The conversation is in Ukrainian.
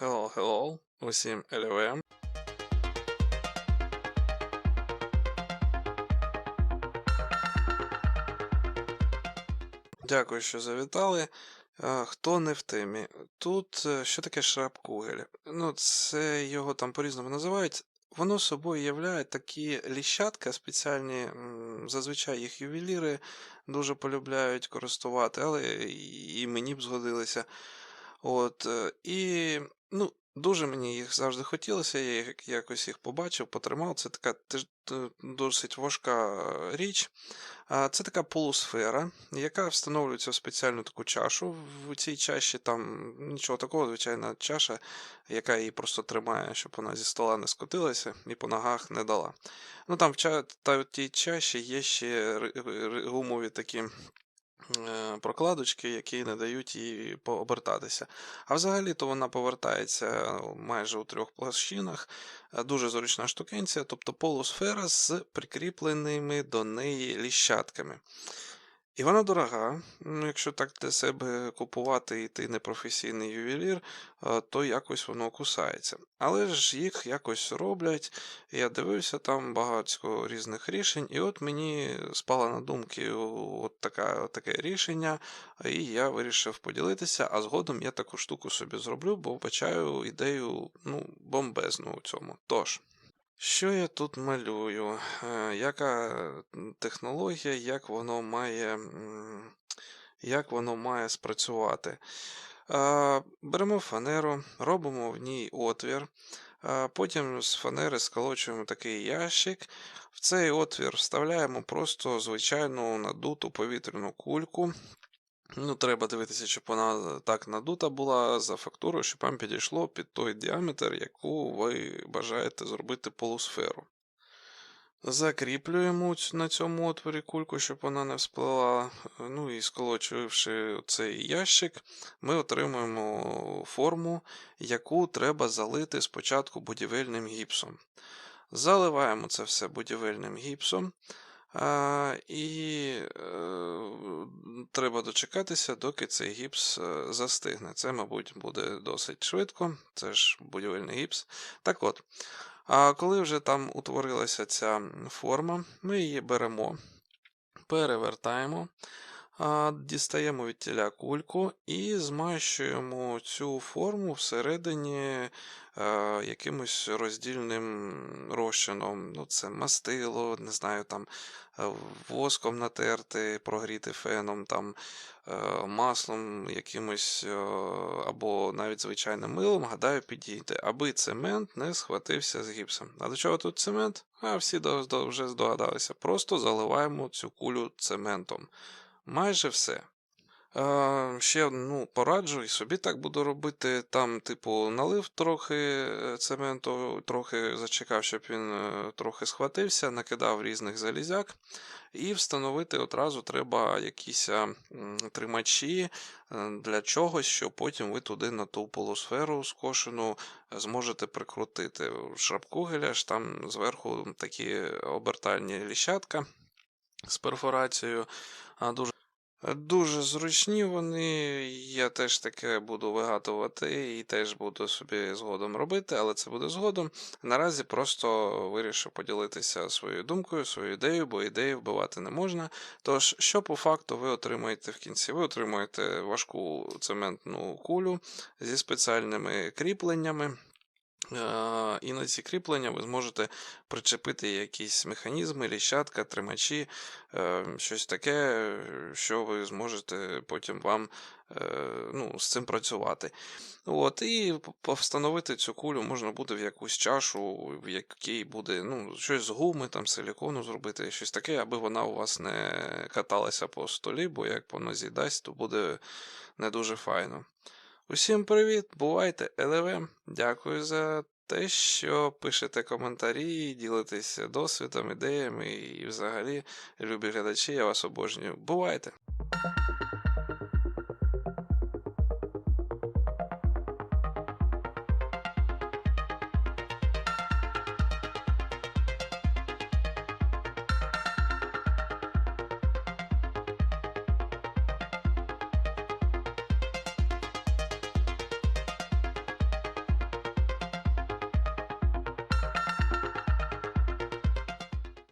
Hello, hello, усім LVM. Дякую, що завітали. Хто не в темі? Тут е, що таке шрапкугель? Ну, це його там по-різному називають. Воно собою являє такі ліщатка спеціальні, зазвичай їх ювеліри дуже полюбляють користувати, але і і мені б згодилися. От, е, і ну, дуже мені їх завжди хотілося, я їх якось їх побачив, потримав. Це така теж досить важка е, річ. Це така полусфера, яка встановлюється в спеціальну таку чашу. В цій чаші там нічого такого, звичайна чаша, яка її просто тримає, щоб вона зі стола не скотилася і по ногах не дала. Ну там в ча- та в тій чаші є ще гумові такі е, прокладочки, які не дають їй пообертатися. А взагалі-то вона повертається майже у трьох площинах. Е, Дуже зручна штукенція, тобто полусфера з прикріпленими до неї ліщатками. І вона дорога. Ну, якщо так для себе купувати і ти не професійний ювелір, е, то якось воно кусається. Але ж їх якось роблять. Я дивився там багато різних рішень, і от мені спало на думки от така, таке рішення, і я вирішив поділитися, а згодом я таку штуку собі зроблю, бо вбачаю ідею ну, бомбезну у цьому. Тож. Що я тут малюю? Е, Яка технологія, як воно має, як воно має спрацювати? Е, Беремо фанеру, робимо в ній отвір, потім з фанери сколочуємо такий ящик. В цей отвір вставляємо просто звичайну надуту повітряну кульку. Ну, треба дивитися, щоб вона так надута була за фактурою, щоб вам підійшло під той діаметр, яку ви бажаєте зробити полусферу. Закріплюємо на цьому отворі кульку, щоб вона не всплила. Ну і сколочуючи цей ящик, ми отримуємо форму, яку треба залити спочатку будівельним гіпсом. Заливаємо це все будівельним гіпсом. І е, треба дочекатися, доки цей гіпс е, застигне. Це, мабуть, буде досить швидко. Це ж будівельний гіпс. Так от, а коли вже там утворилася ця форма, ми її беремо, перевертаємо, дістаємо від тіля кульку і змащуємо цю форму всередині е, якимось роздільним розчином. Ну, це мастило, не знаю, там е, воском натерти, прогріти феном, там, е, маслом якимось або навіть звичайним милом, гадаю, підійде, аби цемент не схватився з гіпсом. А до чого тут цемент? А всі вже здогадалися. Просто заливаємо цю кулю цементом. Майже все. Е, ще ну, пораджу і собі так буду робити. Там, типу, налив трохи е, цементу, трохи зачекав, щоб він е, трохи схватився, накидав різних залізяк. І встановити одразу треба якісь тримачі е, для чогось, що потім ви туди на ту полусферу скошену зможете прикрутити. Шрапкугеля ж там зверху такі обертальні ліщатка з перфорацією. Дуже Дуже зручні вони, я теж таке буду вигадувати і теж буду собі згодом робити, але це буде згодом. Наразі просто вирішив поділитися своєю думкою, своєю ідеєю, бо ідеї вбивати не можна. Тож, що по факту ви отримаєте в кінці? Ви отримуєте важку цементну кулю зі спеціальними кріпленнями. Е, І на ці кріплення ви зможете причепити якісь механізми, ліщатка, тримачі, е, щось таке, що ви зможете потім вам е, ну, з цим працювати. От, І встановити цю кулю можна буде в якусь чашу, в якій буде ну, щось з гуми, там, силікону зробити, щось таке, аби вона у вас не каталася по столі, бо як по нозі то буде не дуже файно. Усім привіт, бувайте, ЛВМ. Дякую за те, що пишете коментарі, ділитесь досвідом, ідеями і взагалі, любі глядачі, я вас обожнюю. Бувайте!